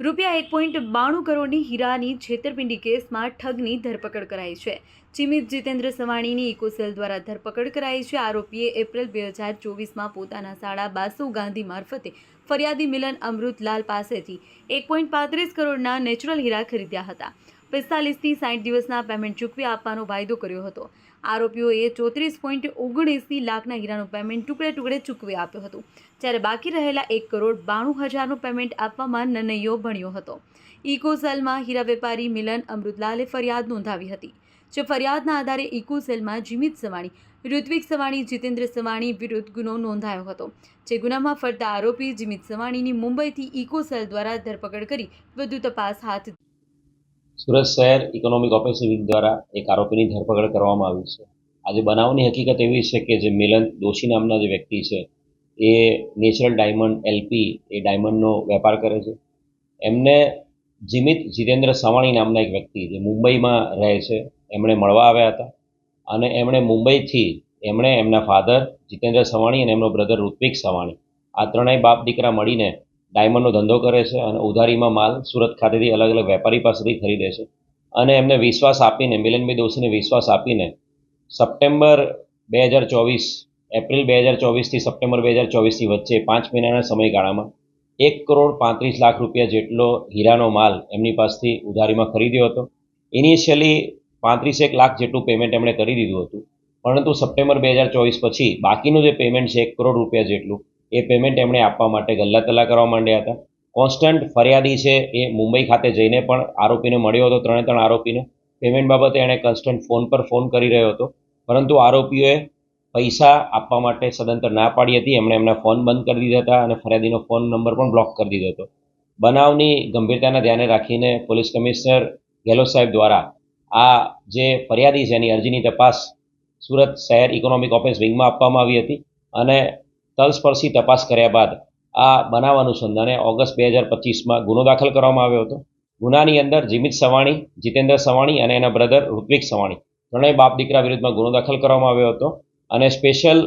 રૂપિયા એક પોઈન્ટ બાણું કરોડની હીરાની છેતરપિંડી કેસમાં ઠગની ધરપકડ કરાઈ છે. ચિમિત જીતેન્દ્ર સવાણીની ઇકોસેલ દ્વારા ધરપકડ કરાઈ છે. આરોપીએ એપ્રિલ બે હજાર ચોવીસમાં પોતાના શાળા બાસુ ગાંધી મારફતે ફરિયાદી મિલન અમૃતલાલ પાસેથી એક પોઈન્ટ પાંત્રીસ કરોડના નેચરલ હીરા ખરીદ્યા હતા. પિસ્તાલીસથી સાઠ દિવસના પેમેન્ટ ચૂકવી આપવાનો વાયદો કર્યો હતો. આરોપીઓએ ચોત્રીસ પોઈન્ટ ઓગણીસી લાખના હીરાનું પેમેન્ટ ટુકડે ટુકડે ચૂકવી આપ્યું હતું, જ્યારે બાકી રહેલા એક કરોડ બાણું હજારનું પેમેન્ટ આપવામાં નનૈયો ભણ્યો હતો. ઇકોસેલમાં હીરા વેપારી મિલન અમૃતલાલે ફરિયાદ નોંધાવી હતી. જે ફરિયાદના આધારે ઇકોસેલમાં જીમિત સવાણી, ઋત્વિક સવાણી, જીતેન્દ્ર સવાણી વિરુદ્ધ ગુનો નોંધાયો હતો, જે ગુનામાં ફરતા આરોપી જીમિત સવાણીની મુંબઈથી ઇકોસેલ દ્વારા ધરપકડ કરી વધુ તપાસ હાથ સુરત શહેર ઇકોનોમિક ઓફિસર વિંગ દ્વારા એક આરોપીની ધરપકડ કરવામાં આવી છે. આજે બનાવની હકીકત એવી છે કે જે મિલન દોશી નામના જે વ્યક્તિ છે, એ નેચરલ ડાયમંડ એલપી એ ડાયમંડનો વેપાર કરે છે. એમને જીમિત જીતેન્દ્ર સવાણી નામના એક વ્યક્તિ જે મુંબઈમાં રહે છે, એમણે મળવા આવ્યા હતા અને એમણે મુંબઈથી એમણે એમના ફાધર જીતેન્દ્ર સવાણી અને એમનો બ્રધર ઋત્વિક સવાણી આ ત્રણેય બાપ દીકરા મળીને ડાયમંડનો ધંધો કરે છે અને ઉધારીમાં માલ સુરત ખાતેથી અલગ અલગ વેપારી પાસેથી ખરીદે છે. અને એમને વિશ્વાસ આપીને, મિલનભાઈ દોશીને વિશ્વાસ આપીને સપ્ટેમ્બર બે હજાર ચોવીસ, એપ્રિલ બે હજાર ચોવીસથી સપ્ટેમ્બર બે હજાર ચોવીસની વચ્ચે પાંચ મહિનાના સમયગાળામાં એક કરોડ પાંત્રીસ લાખ રૂપિયા જેટલો હીરાનો માલ એમની પાસેથી ઉધારીમાં ખરીદ્યો હતો. ઇનિશિયલી પાંત્રીસેક લાખ જેટલું પેમેન્ટ એમણે કરી દીધું હતું. પરંતુ સપ્ટેમ્બર બે હજાર ચોવીસ પછી બાકીનું જે પેમેન્ટ છે, એક કરોડ રૂપિયા જેટલું એ પેમેન્ટ એમણે આપવા માટે ગલ્લા તલ્લા કરવા માંડ્યા હતા. કોન્સ્ટન્ટ ફરિયાદી છે એ મુંબઈ ખાતે જઈને પણ આરોપીને મળ્યો હતો, ત્રણે ત્રણ આરોપીને. પેમેન્ટ બાબતે એણે કન્સ્ટન્ટ ફોન પર ફોન કરી રહ્યો હતો. પરંતુ આરોપીઓએ પૈસા આપવા માટે સદંતર ના પાડી હતી. એમણે એમના ફોન બંધ કરી દીધા હતા અને ફરિયાદીનો ફોન નંબર પણ બ્લોક કરી દીધો હતો. બનાવની ગંભીરતાને ધ્યાને રાખીને પોલીસ કમિશનર ગેહલોત સાહેબ દ્વારા આ જે ફરિયાદી છે એની અરજીની તપાસ સુરત શહેર ઇકોનોમિક ઓફિસ વિંગમાં આપવામાં આવી હતી અને તલસ્પર્શી તપાસ કર્યા બાદ આ બનાવ અનુસંધાને ઓગસ્ટ બે હજાર પચીસમાં ગુનો દાખલ કરવામાં આવ્યો હતો. ગુનાની અંદર જીમિત સવાણી, જીતેન્દ્ર સવાણી અને એના બ્રધર ઋત્વિક સવાણી. ત્રણેય બાપ દીકરા વિરુદ્ધમાં ગુનો દાખલ કરવામાં આવ્યો હતો અને સ્પેશિયલ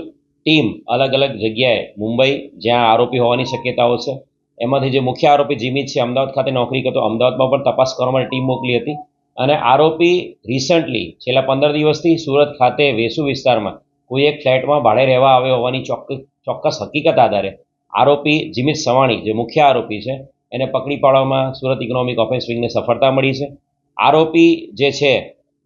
ટીમ અલગ અલગ જગ્યાએ મુંબઈ, જ્યાં આરોપી હોવાની શક્યતાઓ છે. એમાંથી જે મુખ્ય આરોપી જીમિત છે, અમદાવાદ ખાતે નોકરી કરતો, અમદાવાદમાં પણ તપાસ કરવા માટે ટીમ મોકલી હતી. અને આરોપી રિસન્ટલી છેલ્લા પંદર દિવસથી સુરત ખાતે વેસુ વિસ્તારમાં કોઈ એક ફ્લેટમાં ભાડે રહેવા આવ્યો હોવાની ચોક્કસ ચોક્કસ હકીકત આધારે. આરોપી જીમિત સવાણી, જે મુખ્ય આરોપી છે, એને પકડી પાડવામાં સુરત ઇકોનોમિક ઓફિસ વિંગને સફળતા મળી છે. આરોપી જે છે,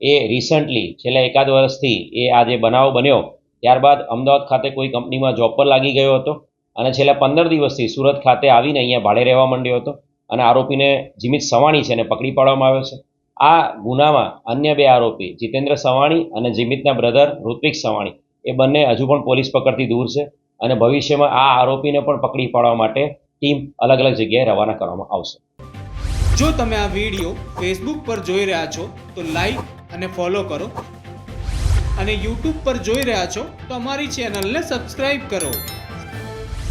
એ રિસન્ટલી છેલ્લા એકાદ વર્ષથી એ આ જે બનાવ બન્યો, ત્યારબાદ અમદાવાદ ખાતે કોઈ કંપનીમાં જોબ પર લાગી ગયો હતો અને છેલ્લા પંદર દિવસથી સુરત ખાતે આવીને અહીંયા ભાડે રહેવા માંડ્યો હતો અને આરોપીને જીમિત સવાણી છે, એને પકડી પાડવામાં આવ્યો છે. આ ગુનામાં અન્ય બે આરોપી, જીતેન્દ્ર સવાણી અને જીમિતના બ્રધર ઋત્વિક સવાણી. એ બંને હજુ પણ પોલીસ પકડથી દૂર છે અને ભવિષ્યમાં આ આરોપીને પણ પકડી પાડવા માટે ટીમ અલગ અલગ જગ્યાએ રવાના કરવામાં આવશે. જો તમે આ વીડિયો ફેસબુક પર જોઈ રહ્યા છો, તો લાઈક અને ફોલો કરો. અને યુટ્યુબ પર જોઈ રહ્યા છો, તો અમારી ચેનલને સબસ્ક્રાઈબ કરો.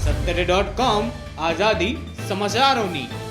સત્તરે ડોટ કોમ આઝાદી સમાચારોની.